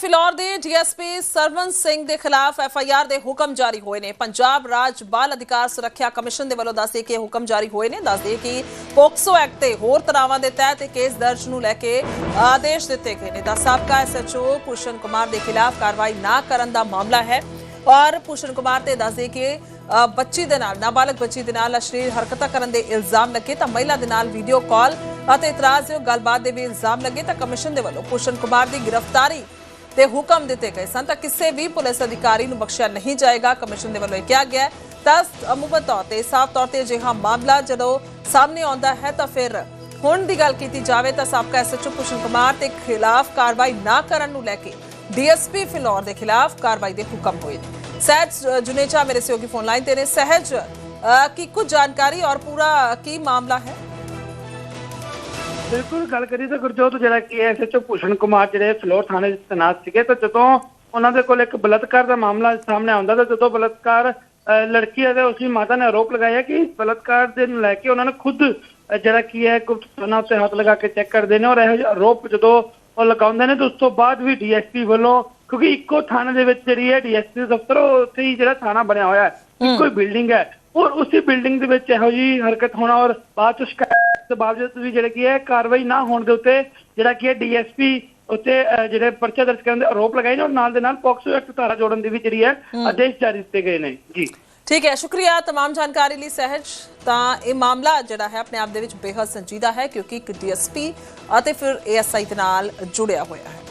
ਫਿਲੌਰ ਦੇ ਡੀਐਸਪੀ ਸਰਵਨ ਸਿੰਘ ਦੇ ਖਿਲਾਫ ਐਫਆਈਆਰ ਦੇ ਹੁਕਮ ਜਾਰੀ ਹੋਏ ਨੇ। ਪੰਜਾਬ ਰਾਜ ਬਾਲ ਅਧਿਕਾਰ ਸੁਰੱਖਿਆ ਕਮਿਸ਼ਨ ਦੇ ਵੱਲੋਂ ਦੱਸਦੇ ਕਿ ਹੁਕਮ ਜਾਰੀ ਹੋਏ ਨੇ। ਦੱਸਦੇ ਕਿ ਪੋਕਸੋ ਐਕਟ ਤੇ ਹੋਰ ਤਰਾਵਾਂ ਦੇ ਤਹਿਤ ਕੇਸ ਦਰਜ ਨੂੰ ਲੈ ਕੇ ਆਦੇਸ਼ ਦਿੱਤੇ ਗਏ ਨੇ। ਦਾ ਸਾਬਕਾ ਐਸਐਚਓ ਭੂਸ਼ਣ ਕੁਮਾਰ ਦੇ ਖਿਲਾਫ ਕਾਰਵਾਈ ਨਾ ਕਰਨ ਦਾ ਮਾਮਲਾ ਹੈ। ਔਰ ਭੂਸ਼ਣ ਕੁਮਾਰ ਤੇ ਦੱਸਦੇ ਕਿ ਅ, ਬੱਚੀ ਦੇ ਨਾਲ ਨਾਬਾਲਗ ਬੱਚੀ ਦੇ ਨਾਲ ਅਸ਼ਲੀਲ ਹਰਕਤਾਂ ਕਰਨ ਦੇ ਇਲਜ਼ਾਮ ਲੱਗੇ ਤਾਂ ਮਹਿਲਾ ਦੇ ਨਾਲ ਵੀਡੀਓ ਕਾਲ ਅਤੇ ਇਤਰਾਜ਼ਯੋਗ ਗੱਲਬਾਤ ਦੇ ਵੀ ਇਲਜ਼ਾਮ ਲੱਗੇ ਤਾਂ ਕਮਿਸ਼ਨ ਦੇ ਵੱਲੋਂ ਭੂਸ਼ਣ ਕੁਮਾਰ ਦੀ ਗ੍ਰਿਫਤਾਰੀ ਤੇ ਹੁਕਮ ਦਿੱਤੇ ਗਏ ਸਨ ਤਾਂ ਕਿਸੇ ਵੀ ਪੁਲਿਸ ਅਧਿਕਾਰੀ ਨੂੰ ਬਖਸ਼ਿਆ ਨਹੀਂ ਜਾਏਗਾ। ਕਮਿਸ਼ਨ ਦੇ ਵੱਲੋਂ ਇਹ ਕਿਹਾ ਗਿਆ ਤਾਂ ਅਮੂਮਨ ਤੌਰ ਤੇ ਸਾਫ਼ ਤੌਰ ਤੇ ਅਜਿਹਾ ਮਾਮਲਾ ਜਦੋਂ ਸਾਹਮਣੇ ਆਉਂਦਾ ਹੈ ਤਾਂ ਫਿਰ ਹੁਣ ਦੀ ਗੱਲ ਕੀਤੀ ਜਾਵੇ ਤਾਂ ਸਾਬਕਾ ਐਸਐਚਓ ਭੂਸ਼ਣ ਕੁਮਾਰ ਤੇ ਖਿਲਾਫ ਕਾਰਵਾਈ ਨਾ ਕਰਨ ਨੂੰ ਲੈ ਕੇ ਡੀਐਸਪੀ ਫਿਲੌਰ ਦੇ ਖਿਲਾਫ ਕਾਰਵਾਈ ਦੇ ਹੁਕਮ ਹੋਏ ਨੇ। ਸਹਿਜ ਜੁਨੇਚਾ ਮੇਰੇ ਸਹਿਯੋਗੀ ਫੋਨ ਲਾਈਨ ਤੇ ਨੇ। ਸਹਿਜ ਅ, ਕੀ ਕੁਝ ਜਾਣਕਾਰੀ ਔਰ ਪੂਰਾ ਕੀ ਮਾਮਲਾ ਹੈ? ਬਿਲਕੁਲ ਗੱਲ ਕਰੀ ਤਾਂ ਗੁਰਜੋਤ ਜਿਹੜਾ ਕਿ ਐਸਐਚਓ ਭੂਸ਼ਣ ਕੁਮਾਰ ਜਿਹੜੇ ਫਲੋਰ ਥਾਣੇ 'ਚ ਤੈਨਾਤ ਸੀਗੇ ਤਾਂ ਜਦੋਂ ਉਹਨਾਂ ਦੇ ਕੋਲ ਇੱਕ ਬਲਾਤਕਾਰ ਦਾ ਮਾਮਲਾ ਸਾਹਮਣੇ ਆਉਂਦਾ ਤਾਂ ਜਦੋਂ ਬਲਾਤਕਾਰ ਲੜਕੀ ਅਤੇ ਉਸਦੀ ਮਾਤਾ ਨੇ ਆਰੋਪ ਲਗਾਇਆ ਕਿ ਬਲਾਤਕਾਰ ਦੇ ਨੂੰ ਲੈ ਕੇ ਉਹਨਾਂ ਨੇ ਖੁਦ ਜਿਹੜਾ ਕੀ ਹੈ ਗੁਪਤਨਾ ਉੱਤੇ ਹੱਥ ਲਗਾ ਕੇ ਚੈੱਕ ਕਰਦੇ ਨੇ ਔਰ ਇਹੋ ਜਿਹੇ ਆਰੋਪ ਜਦੋਂ ਉਹ ਲਗਾਉਂਦੇ ਨੇ ਤਾਂ ਉਸ ਤੋਂ ਬਾਅਦ ਵੀ ਡੀਐਸਪੀ ਵੱਲੋਂ ਕਿਉਂਕਿ ਇੱਕੋ ਥਾਣੇ ਦੇ ਵਿੱਚ ਜਿਹੜੀ ਹੈ ਡੀਐਸਪੀ ਦਫ਼ਤਰ ਉੱਥੇ ਹੀ ਜਿਹੜਾ ਥਾਣਾ ਬਣਿਆ ਹੋਇਆ ਹੈ ਇੱਕੋ ਹੀ ਬਿਲਡਿੰਗ ਹੈ ਔਰ ਉਸੇ ਬਿਲਡਿੰਗ ਦੇ ਵਿੱਚ ਇਹੋ ਜਿਹੀ ਹਰਕਤ ਹੋਣਾ ਔਰ ਬਾਅਦ ਚ ਸ਼ਿਕਾਇਤ ਦੇ ਬਾਵਜੂਦ ਤੁਸੀਂ ਜਿਹੜੇ ਕੀ ਹੈ ਕਾਰਵਾਈ ਨਾ ਹੋਣ ਦੇ ਉੱਤੇ ਜਿਹੜਾ ਕੀ ਹੈ ਡੀਐਸਪੀ ਉੱਤੇ ਜਿਹੜੇ ਪਰਚਾ ਦਰਜ ਕਰਨ ਦੇ ਆਰੋਪ ਲਗਾਏ ਨੇ ਔਰ ਨਾਲ ਦੇ ਨਾਲ ਪੋਕਸੋ ਐਕਟ ਧਾਰਾ ਜੋੜਨ ਦੀ ਵੀ ਜਿਹੜੀ ਹੈ ਆਦੇਸ਼ ਜਾਰੀ ਕੀਤੇ ਗਏ ਨੇ। ਜੀ। ਠੀਕ ਹੈ ਸ਼ੁਕਰੀਆ तमाम ਜਾਣਕਾਰੀ ਲਈ ਸਹਿਜ। ਤਾਂ ਇਹ ਮਾਮਲਾ ਜਿਹੜਾ ਹੈ ਆਪਣੇ ਆਪ ਦੇ ਵਿੱਚ ਬੇਹੱਦ ਸੰਜੀਦਾ ਹੈ ਕਿਉਂਕਿ ਇੱਕ ਡੀਐਸਪੀ ਅਤੇ ਫਿਰ ਏਐਸਆਈ ਦੇ ਨਾਲ ਜੁੜਿਆ ਹੋਇਆ ਹੈ।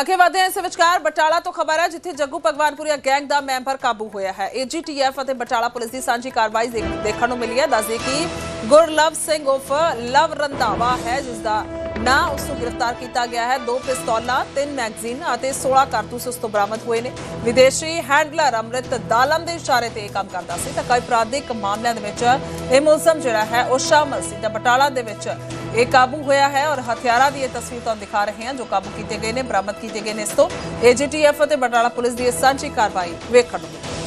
ਅੱਗੇ ਵਧਦੇ ਹਾਂ ਇਸ ਵਿਚਕਾਰ ਬਟਾਲਾ ਤੋਂ ਖਬਰ ਹੈ, ਜਿੱਥੇ ਜੱਗੂ ਭਗਵਾਨਪੁਰੀਆ ਗੈਂਗ ਦਾ ਮੈਂਬਰ ਕਾਬੂ ਹੋਇਆ ਹੈ। ਏਜੀਟੀਐਫ ਅਤੇ ਬਟਾਲਾ ਪੁਲਿਸ ਦੀ ਸਾਂਝੀ ਕਾਰਵਾਈ ਦੇਖਣ ਨੂੰ ਮਿਲੀ ਹੈ। ਦੱਸਦੇ ਕਿ ਗੁਰਲਵ ਸਿੰਘ ਉਫ ਲਵ ਰੰਧਾਵਾ ਹੈ ਜਿਸ ਦਾ ਨਾਂ ਉਸ ਨੂੰ ਗ੍ਰਿਫਤਾਰ ਕੀਤਾ ਗਿਆ ਹੈ। ਦੋ ਪਿਸਤੌਲਾਂ, ਤਿੰਨ ਮੈਗਜ਼ੀਨ ਅਤੇ 16 ਕਾਰਤੂਸ ਉਸ ਤੋਂ ਬਰਾਮਦ ਹੋਏ ਨੇ। ਵਿਦੇਸ਼ੀ ਹੈਂਡਲਰ ਅਮਰਿਤ ਦਾਲਮ ਦੇ ਇਸ਼ਾਰੇ ਤੇ ਇਹ ਕੰਮ ਕਰਦਾ ਸੀ। ਤਾਂ ਕਈ ਅਪਰਾਧਿਕ ਮਾਮਲਿਆਂ ਦੇ ਵਿੱਚ ਇਹ ਮੁਲਜ਼ਮ ਜਿਹੜਾ ਹੈ, ਉਹ ਸ਼ਾਮਲ ਸੀ। ਤਾਂ ਬਟਾਲਾ ਦੇ ਵਿੱਚ ਇਹ ਕਾਬੂ ਹੋਇਆ ਹੈ ਔਰ ਹਥਿਆਰਾਂ ਦੀ ਇਹ ਤਸਵੀਰ ਤੁਹਾਨੂੰ ਦਿਖਾ ਰਹੇ ਹਾਂ ਜੋ ਕਾਬੂ ਕੀਤੇ ਗਏ ਨੇ, ਬਰਾਮਦ ਕੀਤੇ ਗਏ ਨੇ ਇਸ ਤੋਂ। ਏਜੀਟੀਐਫ ਅਤੇ ਬਟਾਲਾ ਪੁਲਿਸ ਦੀ ਇਹ ਸਾਂਝੀ ਕਾਰਵਾਈ ਵੇਖਣ ਨੂੰ